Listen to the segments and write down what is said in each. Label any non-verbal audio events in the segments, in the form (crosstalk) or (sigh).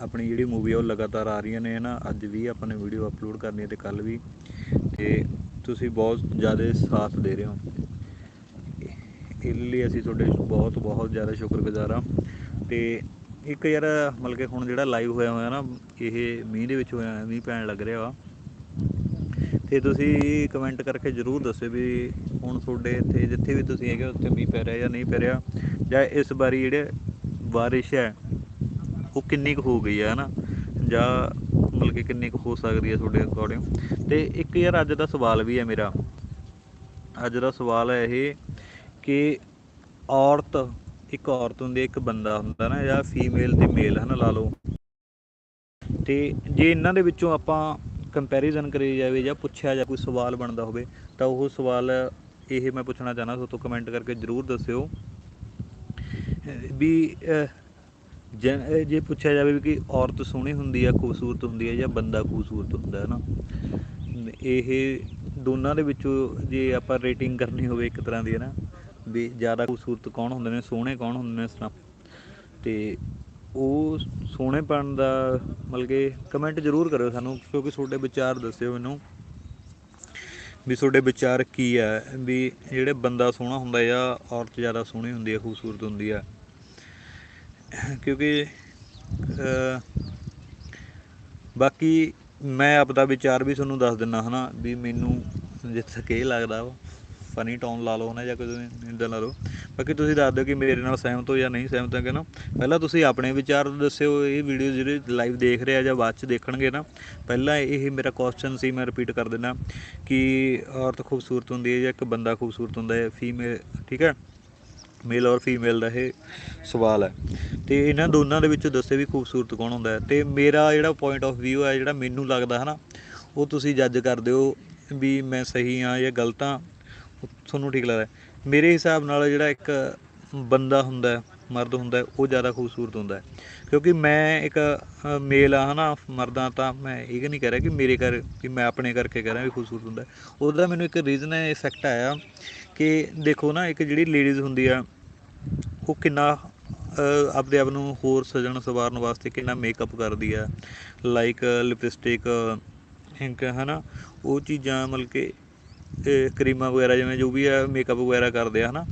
ਆਪਣੀ ਜਿਹੜੀ ਮੂਵੀ ਆ ਉਹ ਲਗਾਤਾਰ ਆ ਰਹੀਆਂ ਨੇ ਨਾ ਅੱਜ ਵੀ ਆਪਾਂ ਨੇ ਵੀਡੀਓ ਅਪਲੋਡ ਕਰਨੀ ਹੈ ਤੇ ਕੱਲ ਵੀ। ਤੇ ਤੁਸੀਂ ਬਹੁਤ ਜ਼ਿਆਦਾ ਸਾਥ ਦੇ ਰਹੇ ਹੋ। ਇਹ ਲਈ ਅਸੀਂ ਤੁਹਾਡੇ ਬਹੁਤ ਬਹੁਤ ਜ਼ਿਆਦਾ ਸ਼ੁਕਰਗੁਜ਼ਾਰ ਹਾਂ। ਤੇ ਇੱਕ ਯਾਰ, ਮਤਲਬ ਕਿ ਹੁਣ ਜਿਹੜਾ ਲਾਈਵ ਹੋਇਆ ਹੋਇਆ ਨਾ, ਇਹ ਮੀਂਹ ਦੇ ਵਿੱਚ ਹੋਇਆ, ਮੀਂਹ ਪੈਣ ਲੱਗ ਰਿਹਾ ਵਾ। ਤੇ ਤੁਸੀਂ ਕਮੈਂਟ ਕਰਕੇ ਜਰੂਰ ਦੱਸਿਓ ਵੀ ਹੁਣ ਤੁਹਾਡੇ ਇੱਥੇ ਜਿੱਥੇ ਵੀ ਤੁਸੀਂ ਹੈਗੇ ਉੱਥੇ ਮੀਂਹ ਪੈ ਰਿਹਾ ਜਾਂ ਨਹੀਂ ਪੈ ਰਿਹਾ? ਜਾਂ ਇਸ ਵਾਰੀ ਜਿਹੜੇ ਬਾਰਿਸ਼ ਹੈ ਉਹ ਕਿੰਨੀ ਕੁ ਹੋ ਗਈ ਹੈ ਹਨਾ? ਜਾਂ ਮਤਲਬ ਕਿ ਕਿੰਨੀ ਕੁ ਹੋ ਸਕਦੀ ਹੈ ਤੁਹਾਡੇ ਅਕੋਰਡਿੰਗ ਤੇ ਇੱਕ ਯਾਰ ਅੱਜ ਦਾ ਸਵਾਲ ਵੀ ਹੈ ਮੇਰਾ। ਅੱਜ ਦਾ ਸਵਾਲ ਹੈ ਇਹ ਕਿ ਔਰਤ, ਇੱਕ ਔਰਤ ਹੁੰਦੀ ਹੈ ਇੱਕ ਬੰਦਾ ਹੁੰਦਾ ਨਾ, ਜਾਂ ਫੀਮੇਲ ਤੇ ਮੇਲ ਹਨਾ, ਲਾ ਲਓ। ਤੇ ਜੇ ਇਹਨਾਂ ਦੇ ਵਿੱਚੋਂ ਆਪਾਂ ਕੰਪੈਰੀਜ਼ਨ ਕਰੀ ਜਾਵੇ ਜਾਂ ਪੁੱਛਿਆ ਜਾ ਕੋਈ ਸਵਾਲ ਬਣਦਾ ਹੋਵੇ, ਤਾਂ ਉਹ ਸਵਾਲ ਇਹ ਮੈਂ ਪੁੱਛਣਾ ਚਾਹਨਾ ਸੋ ਤੋਂ ਕਮੈਂਟ ਕਰਕੇ ਜਰੂਰ ਦੱਸਿਓ। ਵੀ ਜੇ- ਜੇ ਪੁੱਛਿਆ ਜਾਵੇ ਵੀ ਕਿ ਔਰਤ ਸੋਹਣੀ ਹੁੰਦੀ ਆ, ਖੂਬਸੂਰਤ ਹੁੰਦੀ ਹੈ ਜਾਂ ਬੰਦਾ ਖੂਬਸੂਰਤ ਹੁੰਦਾ ਹੈ ਨਾ? ਇਹ ਦੋਨਾਂ ਦੇ ਵਿੱਚੋਂ ਜੇ ਆਪਾਂ ਰੇਟਿੰਗ ਕਰਨੀ ਹੋਵੇ ਇੱਕ ਤਰ੍ਹਾਂ ਦੀ ਹੈ ਨਾ, ਵੀ ਜ਼ਿਆਦਾ ਖੂਬਸੂਰਤ ਕੌਣ ਹੁੰਦੇ ਨੇ, ਸੋਹਣੇ ਕੌਣ ਹੁੰਦੇ ਨੇ ਇਸ ਤਰ੍ਹਾਂ? ਤੇ ਉਹ ਸੋਹਣੇਪਣ ਦਾ ਮਤਲਬ ਕਿ ਕਮੈਂਟ ਜ਼ਰੂਰ ਕਰਿਓ ਸਾਨੂੰ, ਕਿਉਂਕਿ ਤੁਹਾਡੇ ਵਿਚਾਰ ਦੱਸਿਓ ਮੈਨੂੰ ਵੀ ਤੁਹਾਡੇ ਵਿਚਾਰ ਕੀ ਹੈ ਵੀ ਜਿਹੜੇ ਬੰਦਾ ਸੋਹਣਾ ਹੁੰਦਾ ਜਾਂ ਔਰਤ ਜ਼ਿਆਦਾ ਸੋਹਣੀ ਹੁੰਦੀ ਹੈ ਖੂਬਸੂਰਤ ਹੁੰਦੀ ਆ ਕਿਉਂਕਿ ਬਾਕੀ ਮੈਂ ਆਪਦਾ ਵਿਚਾਰ ਵੀ ਤੁਹਾਨੂੰ ਦੱਸ ਦਿੰਦਾ ਹਨਾ, ਵੀ ਮੈਨੂੰ ਜਿੱਥੇ ਤੱਕ ਇਹ ਲੱਗਦਾ ਵਾ ਫਨੀ ਟਾਊਨ ਲਾ ਲਓ ਨਾ ਜਾਂ ਕੁਝ ਇਦਾਂ ਲਾ ਲਓ। ਬਾਕੀ ਤੁਸੀਂ ਦੱਸ ਦਿਓ ਕਿ ਮੇਰੇ ਨਾਲ ਸਹਿਮਤ ਹੋ ਜਾਂ ਨਹੀਂ ਸਹਿਮਤ ਹੋ, ਕਿ ਨਾ, ਪਹਿਲਾਂ ਤੁਸੀਂ ਆਪਣੇ ਵਿਚਾਰ ਦੱਸਿਓ, ਇਹ ਵੀਡੀਓ ਜਿਹੜੇ ਲਾਈਵ ਦੇਖ ਰਹੇ ਆ ਜਾਂ ਬਾਅਦ ਚ ਦੇਖਣਗੇ ਨਾ, ਪਹਿਲਾਂ ਇਹ ਮੇਰਾ ਕੁਐਸਚਨ ਸੀ, ਮੈਂ ਰਿਪੀਟ ਕਰ ਦਿੰਦਾ ਕਿ ਔਰਤ ਖੂਬਸੂਰਤ ਹੁੰਦੀ ਹੈ ਜਾਂ ਇੱਕ ਬੰਦਾ ਖੂਬਸੂਰਤ ਹੁੰਦਾ ਹੈ ਫੀਮੇਲ ਠੀਕ ਹੈ? ਮੇਲ ਔਰ ਫੀਮੇਲ ਦਾ ਇਹ ਸਵਾਲ ਹੈ। ਤੇ ਇਹਨਾਂ ਦੋਨਾਂ ਦੇ ਵਿੱਚੋਂ ਦੱਸੇ ਵੀ ਖੂਬਸੂਰਤ ਕੌਣ ਹੁੰਦਾ ਹੈ। ਤੇ ਮੇਰਾ ਜਿਹੜਾ ਪੁਆਇੰਟ ਆਫ View ਹੈ, ਜਿਹੜਾ ਮੈਨੂੰ ਲੱਗਦਾ ਹਨਾ ਉਹ ਤੁਸੀਂ ਜੱਜ ਕਰ ਦਿਓ ਵੀ ਮੈਂ ਸਹੀ ਹਾਂ ਜਾਂ ਗਲਤ ਹਾਂ। ਤੁਹਾਨੂੰ ਠੀਕ ਲੱਗਦਾ ਮੇਰੇ ਹਿਸਾਬ ਨਾਲ ਜਿਹੜਾ ਇੱਕ ਬੰਦਾ ਹੁੰਦਾ ਮਰਦ ਹੁੰਦਾ ਉਹ ਜ਼ਿਆਦਾ ਖੂਬਸੂਰਤ ਹੁੰਦਾ ਕਿਉਂਕਿ ਮੈਂ ਇੱਕ ਮੇਲ ਆ ਹਨਾ ਮਰਦਾਂ ਤਾਂ ਮੈਂ ਇਹ ਨਹੀਂ ਕਹਿ ਰਿਹਾ ਕਿ ਮੇਰੇ ਕਰ ਕਿ ਮੈਂ ਆਪਣੇ ਕਰਕੇ ਕਹਿ ਰਿਹਾ ਵੀ ਖੂਬਸੂਰਤ ਹੁੰਦਾ ਉਹਦਾ ਮੈਨੂੰ ਇੱਕ ਰੀਜ਼ਨ ਹੈ ਇਫੈਕਟ ਆਇਆ ਕਿ ਦੇਖੋ ਨਾ ਇੱਕ ਜਿਹੜੀ ਲੇਡੀਜ਼ ਹੁੰਦੀ ਆ ਉਹ ਕਿੰਨਾ ਅਹ, ਆਪਦੇ ਆਪ ਨੂੰ ਹੋਰ ਸਜਣ ਸਵਾਰਨ ਵਾਸਤੇ ਕਿੰਨਾ ਮੇਕਅਪ ਕਰਦੀ ਆ ਲਾਈਕ ਲਿਪਸਟਿਕ ਇੰਕ ਹਨਾ ਉਹ ਚੀਜ਼ਾਂ ਮਤਲਬ ਕਿ ਕਰੀਮਾਂ ਵਗੈਰਾ ਜਿਵੇਂ ਜੋ ਵੀ ਆ ਮੇਕਅਪ ਵਗੈਰਾ ਕਰਦੇ ਆ ਹਨਾ।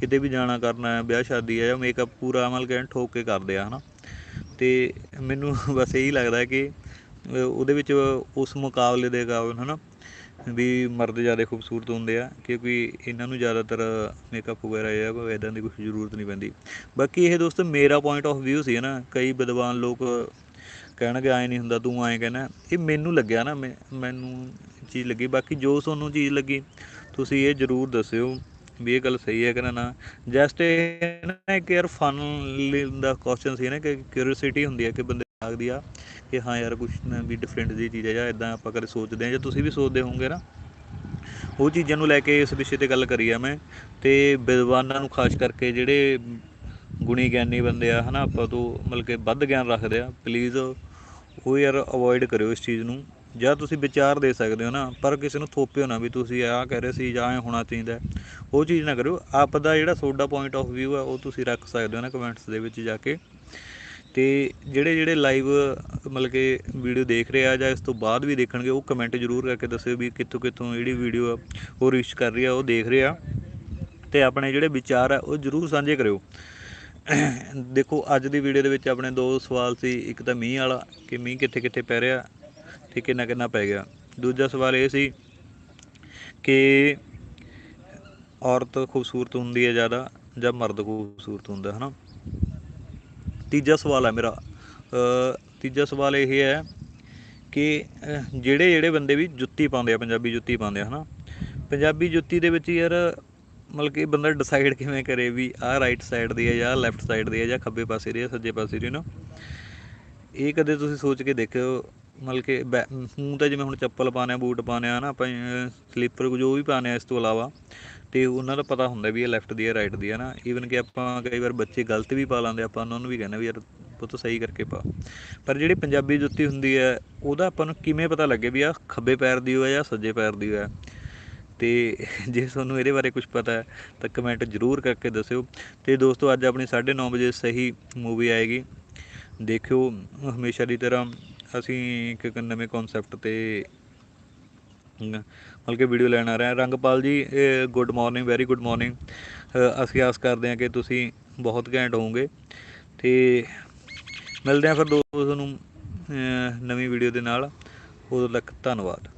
ਕਿਤੇ ਵੀ ਜਾਣਾ ਕਰਨਾ ਹੈ, ਵਿਆਹ ਸ਼ਾਦੀ ਹੈ ਜਾਂ ਮੇਕਅਪ ਪੂਰਾ ਮਤਲਬ ਕਹਿਣ ਠੋਕ ਕੇ ਕਰਦੇ ਆ, ਹਨਾ। ਤੇ ਮੈਨੂੰ (laughs) ਬਸ ਇਹੀ ਲੱਗਦਾ ਕਿ ਉਹਦੇ ਵਿੱਚ ਉਸ ਮੁਕਾਬਲੇ ਦੇ ਕਾਬਲ ਹਨਾ, ਵੀ ਮਰਦ ਜ਼ਿਆਦਾ ਖੂਬਸੂਰਤ ਹੁੰਦੇ ਆ, ਕਿਉਂਕਿ ਇਹਨਾਂ ਨੂੰ ਜ਼ਿਆਦਾਤਰ ਮੇਕਅਪ ਵਗੈਰਾ ਜਾਂ ਕੋਈ ਇਦਾਂ ਦੀ ਕੁਝ ਜ਼ਰੂਰਤ ਨਹੀਂ ਪੈਂਦੀ। ਬਾਕੀ ਇਹ ਦੋਸਤ ਮੇਰਾ ਪੁਆਇੰਟ ਆਫ View ਸੀ ਨਾ ਕਈ ਵਿਦਵਾਨ ਲੋਕ ਕਹਿਣਗੇ ਐ ਨਹੀਂ ਹੁੰਦਾ, ਤੂੰ ਐਂ ਕਹਿਣਾ, ਇਹ ਮੈਨੂੰ ਲੱਗਿਆ ਨਾ, ਮੈਂ- ਮੈਨੂੰ ਚੀਜ਼ ਲੱਗੀ, ਬਾਕੀ ਜੋ ਤੁਹਾਨੂੰ ਚੀਜ਼ ਲੱਗੀ, ਤੁਸੀਂ ਇਹ ਜ਼ਰੂਰ ਦੱਸਿਓ। ਵੀ ਇਹ ਗੱਲ ਸਹੀ ਹੈ ਕਿ ਨਾ? ਜਸਟ ਇਹ ਨਾ ਇੱਕ ਯਾਰ ਫਨ ਦਾ ਕੁਐਸਚਨ ਸੀ ਨਾ, ਕਿ ਕਿਉਰਿਓਸਿਟੀ ਹੁੰਦੀ ਹੈ ਕਿ ਬੰਦੇ ਨੂੰ ਲੱਗਦੀ ਆ ਕਿ ਹਾਂ ਯਾਰ ਕੁਝ ਨਾ ਵੀ ਡਿਫਰੈਂਟ ਜੀ ਚੀਜ਼ ਹੈ ਜਾਂ ਇਦਾਂ ਆਪਾਂ ਕਦੇ ਸੋਚਦੇ ਹਾਂ, ਜਾਂ ਤੁਸੀਂ ਵੀ ਸੋਚਦੇ ਹੋਵੋਗੇ ਨਾ। ਉਹ ਚੀਜ਼ਾਂ ਨੂੰ ਲੈ ਕੇ ਇਸ ਵਿਸ਼ੇ ਤੇ ਗੱਲ ਕਰੀ ਆ ਮੈਂ। ਤੇ ਵਿਦਵਾਨਾਂ ਨੂੰ ਖਾਸ ਕਰਕੇ ਜਿਹੜੇ ਗੁਣੀ ਗਿਆਨੀ ਬੰਦੇ ਆ, ਹਨਾ, ਆਪਾਂ ਤੋਂ ਮਤਲਬ ਕਿ ਵੱਧ ਗਿਆਨ ਰੱਖਦੇ ਆ ਪਲੀਜ਼ ਉਹ ਯਾਰ ਅਵੋਇਡ ਕਰਿਓ ਇਸ ਚੀਜ਼ ਨੂੰ। ਜਾਂ ਤੁਸੀਂ ਵਿਚਾਰ ਦੇ ਸਕਦੇ ਹੋ ਨਾ, ਪਰ ਕਿਸੇ ਨੂੰ ਥੋਪਿਓ ਨਾ ਵੀ ਤੁਸੀਂ ਆਹ ਕਹਿ ਰਹੇ ਸੀ ਜਾਂ ਐ ਹੋਣਾ ਚਾਹੀਦਾ ਉਹ ਚੀਜ਼ ਨਾ ਕਰਿਓ ਆਪ ਦਾ ਜਿਹੜਾ ਤੁਹਾਡਾ ਪੁਆਇੰਟ ਆਫ View ਆ ਉਹ ਤੁਸੀਂ ਰੱਖ ਸਕਦੇ ਹੋ ਨਾ ਕਮੈਂਟਸ ਦੇ ਵਿੱਚ ਜਾ ਕੇ। ਤੇ ਜਿਹੜੇ ਜਿਹੜੇ ਲਾਈਵ ਮਤਲਬ ਕਿ ਵੀਡੀਓ ਦੇਖ ਰਹੇ ਆ ਜਾਂ ਇਸ ਤੋਂ ਬਾਅਦ ਵੀ ਦੇਖਣਗੇ, ਉਹ ਕਮੈਂਟ ਜ਼ਰੂਰ ਕਰਕੇ ਦੱਸਿਓ ਵੀ ਕਿੱਥੋਂ ਕਿੱਥੋਂ ਜਿਹੜੀ ਵੀਡੀਓ ਆ, ਉਹ ਰੀਚ ਕਰ ਰਹੀ ਆ, ਉਹ ਦੇਖ ਰਹੇ ਆ। ਤੇ ਆਪਣੇ ਜਿਹੜੇ ਵਿਚਾਰ ਆ, ਉਹ ਜ਼ਰੂਰ ਸਾਂਝੇ ਕਰਿਓ। ਦੇਖੋ, ਅੱਜ ਦੀ ਵੀਡੀਓ ਦੇ ਵਿੱਚ ਆਪਣੇ ਦੋ ਸਵਾਲ ਸੀ, ਇੱਕ ਤਾਂ ਮੀਂਹ ਵਾਲਾ, ਕਿ ਮੀਂਹ ਕਿੱਥੇ ਕਿੱਥੇ ਪੈ ਰਿਹਾ? ਠੀਕ ਕਿੰਨਾ ਕਿੰਨਾ ਪੈ ਗਿਆ। ਦੂਜਾ ਸਵਾਲ ਇਹ ਸੀ ਕਿ ਔਰਤ ਖੂਬਸੂਰਤ ਹੁੰਦੀ ਹੈ ਜ਼ਿਆਦਾ ਜਾਂ ਮਰਦ ਖੂਬਸੂਰਤ ਹੁੰਦਾ ਹੈ ਨਾ ਤੀਜਾ ਸਵਾਲ ਹੈ ਮੇਰਾ। ਤੀਜਾ ਸਵਾਲ ਇਹ ਹੈ ਕਿ ਜਿਹੜੇ ਜਿਹੜੇ ਬੰਦੇ ਵੀ ਜੁੱਤੀ ਪਾਉਂਦੇ ਆ, ਪੰਜਾਬੀ ਜੁੱਤੀ ਪਾਉਂਦੇ ਆ, ਹਨਾ? ਪੰਜਾਬੀ ਜੁੱਤੀ ਦੇ ਵਿੱਚ ਯਾਰ ਮਤਲਬ ਕਿ ਬੰਦਾ ਡਿਸਾਈਡ ਕਿਵੇਂ ਕਰੇ ਵੀ ਆਹ ਰਾਈਟ ਸਾਈਡ ਦੀ ਹੈ ਜਾਂ ਲੈਫਟ ਸਾਈਡ ਦੀ ਹੈ ਜਾਂ ਖੱਬੇ ਪਾਸੇ ਦੀ ਹੈ ਸੱਜੇ ਪਾਸੇ ਦੀ ਨਾ ਇਹ ਕਦੇ ਤੁਸੀਂ ਸੋਚ ਕੇ ਦੇਖਿਓ ਮਤਲਬ ਕਿ ਬੈ- ਹੁਣ ਤਾਂ ਜਿਵੇਂ ਹੁਣ ਚੱਪਲ ਪਾਉਂਦੇ ਆ, ਬੂਟ ਪਾਉਂਦੇ ਆ ਨਾ ਆਪਾਂ ਸਲੀਪਰ ਜੋ ਵੀ ਪਾਉਂਦੇ ਆ ਇਸ ਤੋਂ ਇਲਾਵਾ। ਤੇ ਉਹਨਾਂ ਦਾ ਪਤਾ ਹੁੰਦਾ ਵੀ ਇਹ ਲੈਫਟ ਦੀ ਹੈ ਰਾਈਟ ਦੀ ਹੈ ਨਾ ਈਵਨ ਕਿ ਆਪਾਂ ਕਈ ਵਾਰ ਬੱਚੇ ਗਲਤ ਵੀ ਪਾ ਲੈਂਦੇ ਆਪਾਂ ਉਹਨਾਂ ਨੂੰ ਵੀ ਕਹਿੰਦੇ ਵੀ ਯਾਰ ਪੁੱਤ ਸਹੀ ਕਰਕੇ ਪਾ। ਪਰ ਜਿਹੜੀ ਪੰਜਾਬੀ ਜੁੱਤੀ ਹੁੰਦੀ ਹੈ, ਉਹਦਾ ਆਪਾਂ ਨੂੰ ਕਿਵੇਂ ਪਤਾ ਲੱਗੇ ਵੀ ਆ ਖੱਬੇ ਪੈਰ ਦੀ ਹੋਇਆ ਜਾਂ ਸੱਜੇ ਪੈਰ ਦੀ ਹੋਇਆ। ਤੇ ਜੇ ਤੁਹਾਨੂੰ ਇਹਦੇ ਬਾਰੇ ਕੁਝ ਪਤਾ ਹੈ, ਤਾਂ ਕਮੈਂਟ ਜ਼ਰੂਰ ਕਰਕੇ ਦੱਸਿਓ। ਤੇ ਦੋਸਤੋ, ਅੱਜ ਆਪਣੀ 9:30 ਵਜੇ ਸਹੀ ਮੂਵੀ ਆਏਗੀ। ਦੇਖਿਓ, ਹਮੇਸ਼ਾ ਦੀ ਤਰ੍ਹਾਂ ਅਸੀਂ ਇੱਕ ਨਵੇਂ ਕਨਸੈਪਟ ਤੇ ਮਤਲਬ ਕਿ ਵੀਡੀਓ ਲੈਣ ਆ ਰਹੇ ਹਾਂ। Rangpal ji good morning very good morning ਅਸੀਂ ਆਸ ਕਰਦੇ ਹਾਂ ਕਿ ਤੁਸੀਂ ਬਹੁਤ ਘੈਂਟ ਹੋਵੋਗੇ। ਤੇ ਮਿਲਦੇ ਹਾਂ ਫਿਰ ਦੋਸਤੋ ਤੁਹਾਨੂੰ ਨਵੀਂ ਵੀਡੀਓ ਦੇ ਨਾਲ। ਉਦੋਂ ਤੱਕ ਧੰਨਵਾਦ।